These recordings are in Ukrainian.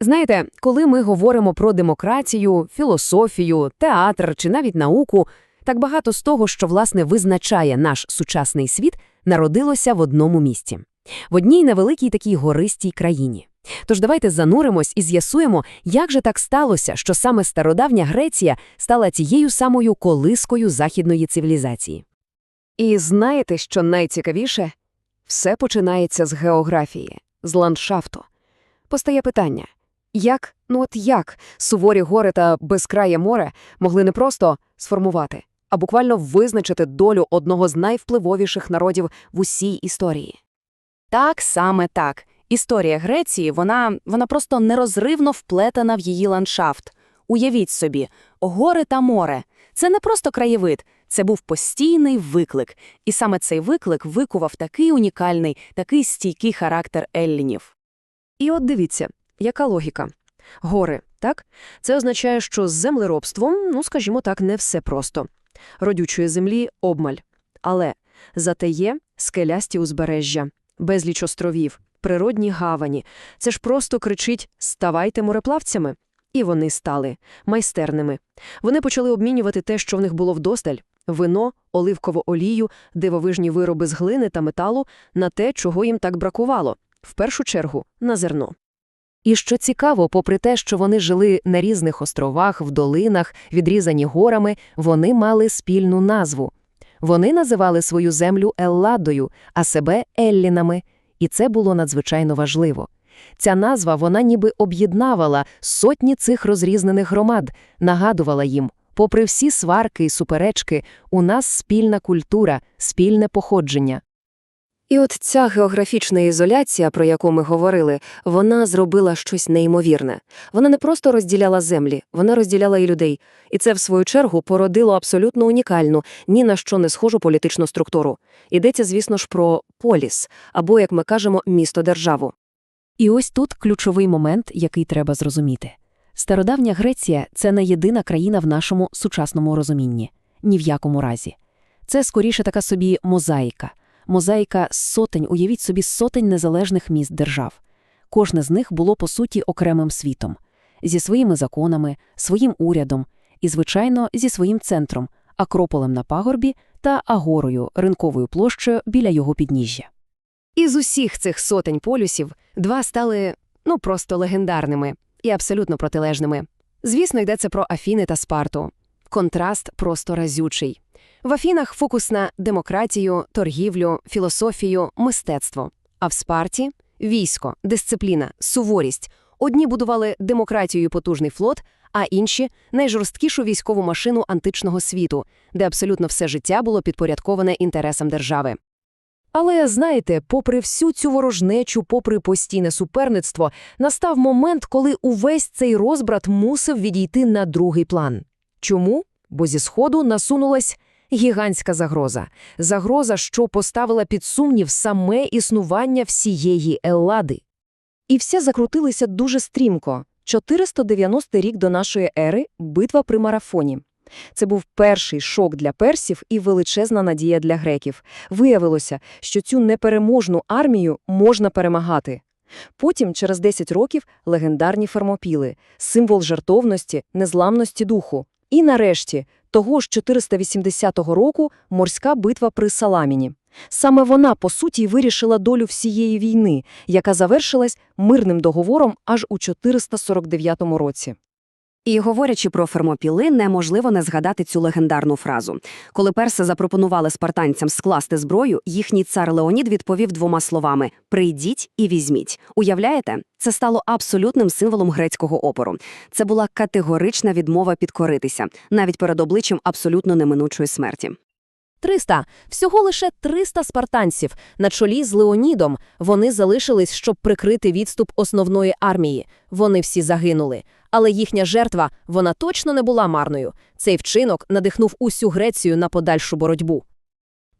Знаєте, коли ми говоримо про демократію, філософію, театр чи навіть науку, так багато з того, що власне визначає наш сучасний світ, народилося в одному місці в одній невеликій такій гористій країні. Тож давайте зануримось і з'ясуємо, як же так сталося, що саме стародавня Греція стала тією самою колискою західної цивілізації. І знаєте, що найцікавіше? Все починається з географії, з ландшафту. Постає питання, як, ну от як суворі гори та безкрає море могли не просто сформувати, а буквально визначити долю одного з найвпливовіших народів в усій історії? Так, саме так. Історія Греції, вона, вона просто нерозривно вплетена в її ландшафт. Уявіть собі, гори та море – це не просто краєвид, це був постійний виклик. І саме цей виклик викував такий унікальний, такий стійкий характер еллінів. І от дивіться, яка логіка. Гори, так? Це означає, що з землеробством, ну, скажімо так, не все просто. Родючої землі – обмаль. Але зате є скелясті узбережжя, безліч островів, природні гавані. Це ж просто кричить «ставайте мореплавцями». І вони стали майстерними. Вони почали обмінювати те, що в них було вдосталь – вино, оливкову олію, дивовижні вироби з глини та металу – на те, чого їм так бракувало. В першу чергу – на зерно. І що цікаво, попри те, що вони жили на різних островах, в долинах, відрізані горами, вони мали спільну назву. Вони називали свою землю Елладою, а себе Еллінами, і це було надзвичайно важливо. Ця назва вона ніби об'єднавала сотні цих розрізнених громад, нагадувала їм, попри всі сварки і суперечки, у нас спільна культура, спільне походження. І от ця географічна ізоляція, про яку ми говорили, вона зробила щось неймовірне. Вона не просто розділяла землі, вона розділяла і людей. І це, в свою чергу, породило абсолютно унікальну, ні на що не схожу політичну структуру. Йдеться, звісно ж, про поліс, або, як ми кажемо, місто-державу. І ось тут ключовий момент, який треба зрозуміти. Стародавня Греція – це не єдина країна в нашому сучасному розумінні. Ні в якому разі. Це, скоріше, така собі мозаїка. Мозаїка з сотень, уявіть собі, сотень незалежних міст держав. Кожне з них було, по суті, окремим світом. Зі своїми законами, своїм урядом і, звичайно, зі своїм центром – Акрополем на пагорбі та Агорою, ринковою площею біля його підніжжя. Із усіх цих сотень полюсів два стали, ну, просто легендарними і абсолютно протилежними. Звісно, йдеться про Афіни та Спарту. Контраст просто разючий. В Афінах фокус на демократію, торгівлю, філософію, мистецтво. А в Спарті – військо, дисципліна, суворість. Одні будували демократію потужний флот, а інші – найжорсткішу військову машину античного світу, де абсолютно все життя було підпорядковане інтересам держави. Але, знаєте, попри всю цю ворожнечу, попри постійне суперництво, настав момент, коли увесь цей розбрат мусив відійти на другий план. Чому? Бо зі сходу насунулась гігантська загроза. Загроза, що поставила під сумнів саме існування всієї Еллади. І все закрутилося дуже стрімко. 490 рік до нашої ери – битва при марафоні. Це був перший шок для персів і величезна надія для греків. Виявилося, що цю непереможну армію можна перемагати. Потім, через 10 років, легендарні фермопіли – символ жартовності, незламності духу. І нарешті, того ж 480 року, морська битва при Саламіні. Саме вона, по суті, вирішила долю всієї війни, яка завершилась мирним договором аж у 449 році. І говорячи про фермопіли, неможливо не згадати цю легендарну фразу. Коли перси запропонували спартанцям скласти зброю, їхній цар Леонід відповів двома словами «прийдіть і візьміть». Уявляєте? Це стало абсолютним символом грецького опору. Це була категорична відмова підкоритися, навіть перед обличчям абсолютно неминучої смерті. 300. Всього лише 300 спартанців на чолі з Леонідом. Вони залишились, щоб прикрити відступ основної армії. Вони всі загинули. Але їхня жертва, вона точно не була марною. Цей вчинок надихнув усю Грецію на подальшу боротьбу.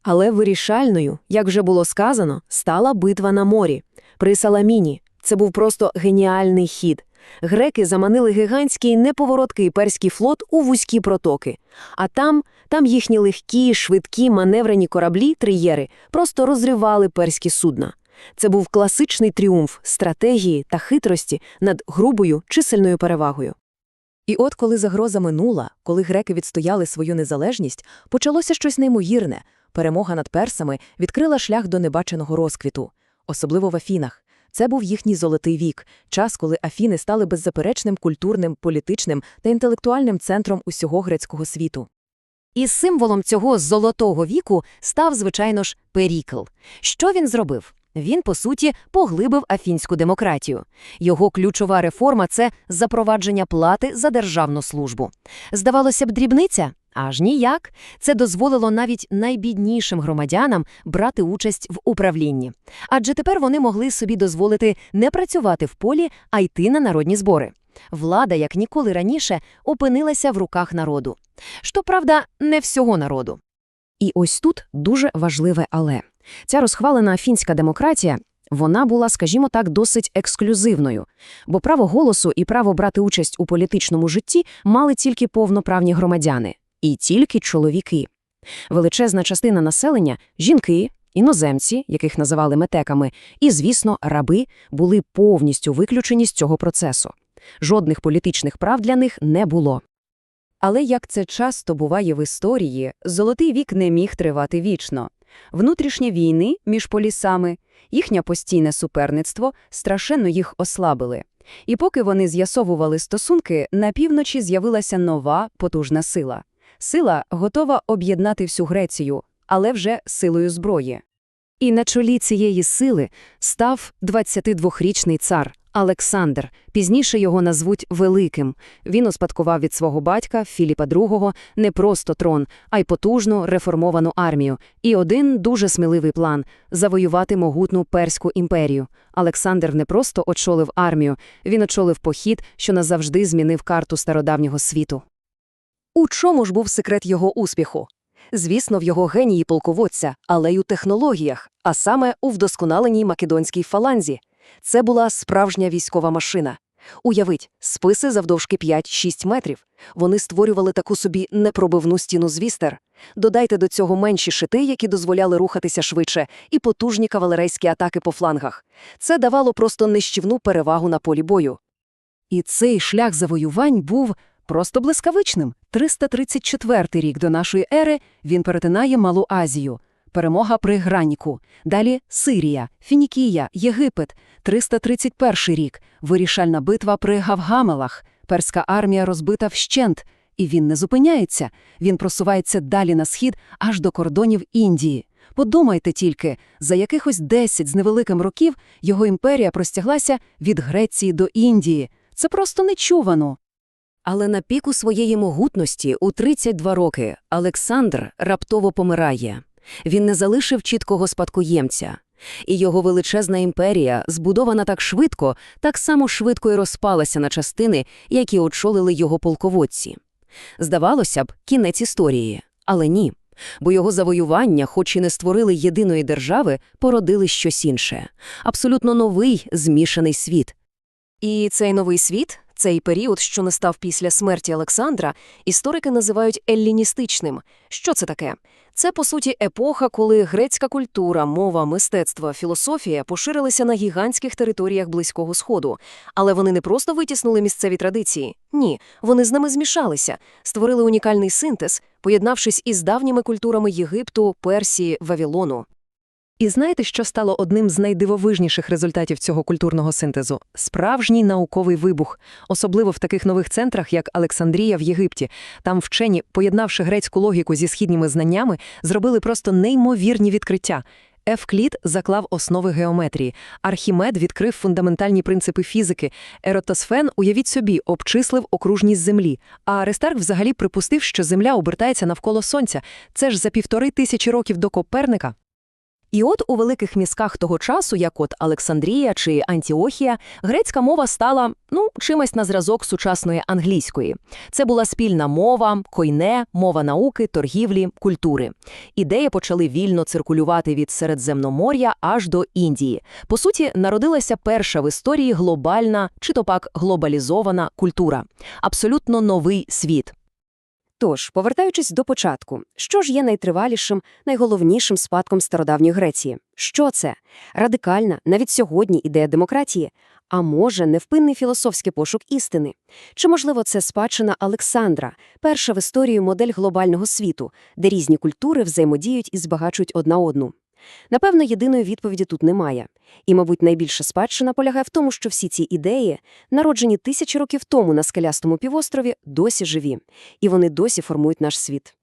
Але вирішальною, як вже було сказано, стала битва на морі. При Саламіні. Це був просто геніальний хід. Греки заманили гігантський неповороткий перський флот у вузькі протоки. А там, там їхні легкі, швидкі маневрені кораблі, триєри, просто розривали перські судна. Це був класичний тріумф стратегії та хитрості над грубою чисельною перевагою. І от коли загроза минула, коли греки відстояли свою незалежність, почалося щось неймовірне. Перемога над персами відкрила шлях до небаченого розквіту, особливо в Афінах. Це був їхній золотий вік, час, коли Афіни стали беззаперечним культурним, політичним та інтелектуальним центром усього грецького світу. І символом цього золотого віку став, звичайно ж, Перікл. Що він зробив? Він, по суті, поглибив афінську демократію. Його ключова реформа це запровадження плати за державну службу. Здавалося б, дрібниця? Аж ніяк. Це дозволило навіть найбіднішим громадянам брати участь в управлінні. Адже тепер вони могли собі дозволити не працювати в полі, а йти на народні збори. Влада, як ніколи раніше, опинилася в руках народу. Щоправда, не всього народу. І ось тут дуже важливе але. Ця розхвалена афінська демократія, вона була, скажімо так, досить ексклюзивною, бо право голосу і право брати участь у політичному житті мали тільки повноправні громадяни, і тільки чоловіки. Величезна частина населення – жінки, іноземці, яких називали метеками, і, звісно, раби були повністю виключені з цього процесу. Жодних політичних прав для них не було. Але як це часто буває в історії, золотий вік не міг тривати вічно. Внутрішні війни між полісами, їхнє постійне суперництво страшенно їх ослабили. І поки вони з'ясовували стосунки, на півночі з'явилася нова потужна сила. Сила готова об'єднати всю Грецію, але вже силою зброї. І на чолі цієї сили став 22-річний цар Олександр. Пізніше його назвуть Великим. Він успадкував від свого батька Філіпа II не просто трон, а й потужну реформовану армію. І один дуже сміливий план – завоювати могутну Перську імперію. Олександр не просто очолив армію, він очолив похід, що назавжди змінив карту стародавнього світу. У чому ж був секрет його успіху? Звісно, в його генії полководця, але й у технологіях, а саме у вдосконаленій македонській фаланзі. Це була справжня військова машина. Уявіть, списи завдовжки 5-6 метрів. Вони створювали таку собі непробивну стіну з вістер. Додайте до цього менші шити, які дозволяли рухатися швидше, і потужні кавалерійські атаки по флангах. Це давало просто нищівну перевагу на полі бою. І цей шлях завоювань був просто блискавичним. 334 рік до нашої ери він перетинає Малу Азію. Перемога при Граніку. Далі Сирія, Фінікія, Єгипет. 331 рік. Вирішальна битва при Гавгамелах. Перська армія розбита вщент. І він не зупиняється. Він просувається далі на схід, аж до кордонів Індії. Подумайте тільки, за якихось 10 з невеликим років його імперія простяглася від Греції до Індії. Це просто нечувано. Але на піку своєї могутності у 32 роки Олександр раптово помирає. Він не залишив чіткого спадкоємця. І його величезна імперія, збудована так швидко, так само швидко й розпалася на частини, які очолили його полководці. Здавалося б, кінець історії, але ні. Бо його завоювання, хоч і не створили єдиної держави, породили щось інше. Абсолютно новий, змішаний світ. І цей новий світ, цей період, що настав після смерті Олександра, історики називають елліністичним. Що це таке? Це, по суті, епоха, коли грецька культура, мова, мистецтво, філософія поширилися на гігантських територіях Близького Сходу. Але вони не просто витіснили місцеві традиції. Ні, вони з ними змішалися, створили унікальний синтез, поєднавшись із давніми культурами Єгипту, Персії, Вавилону. І знаєте, що стало одним з найдивовижніших результатів цього культурного синтезу? Справжній науковий вибух, особливо в таких нових центрах, як Олександрія в Єгипті. Там вчені, поєднавши грецьку логіку зі східніми знаннями, зробили просто неймовірні відкриття. Евклід заклав основи геометрії, Архімед відкрив фундаментальні принципи фізики, Еротосфен, уявіть собі, обчислив окружність Землі, а Аристарх взагалі припустив, що Земля обертається навколо Сонця. Це ж за півтори тисячі років до Коперника. І от у великих мізках того часу, як от Олександрія чи Антіохія, грецька мова стала, ну, чимось на зразок сучасної англійської. Це була спільна мова, койне, мова науки, торгівлі, культури. Ідеї почали вільно циркулювати від Середземномор'я аж до Індії. По суті, народилася перша в історії глобальна чи то пак глобалізована культура. Абсолютно новий світ. Тож, повертаючись до початку, що ж є найтривалішим, найголовнішим спадком стародавньої Греції? Що це? Радикальна, навіть сьогодні, ідея демократії? А може, невпинний філософський пошук істини? Чи, можливо, це спадщина Олександра, перша в історії модель глобального світу, де різні культури взаємодіють і збагачують одна одну? Напевно, єдиної відповіді тут немає. І, мабуть, найбільша спадщина полягає в тому, що всі ці ідеї, народжені тисячі років тому на скелястому півострові, досі живі. І вони досі формують наш світ.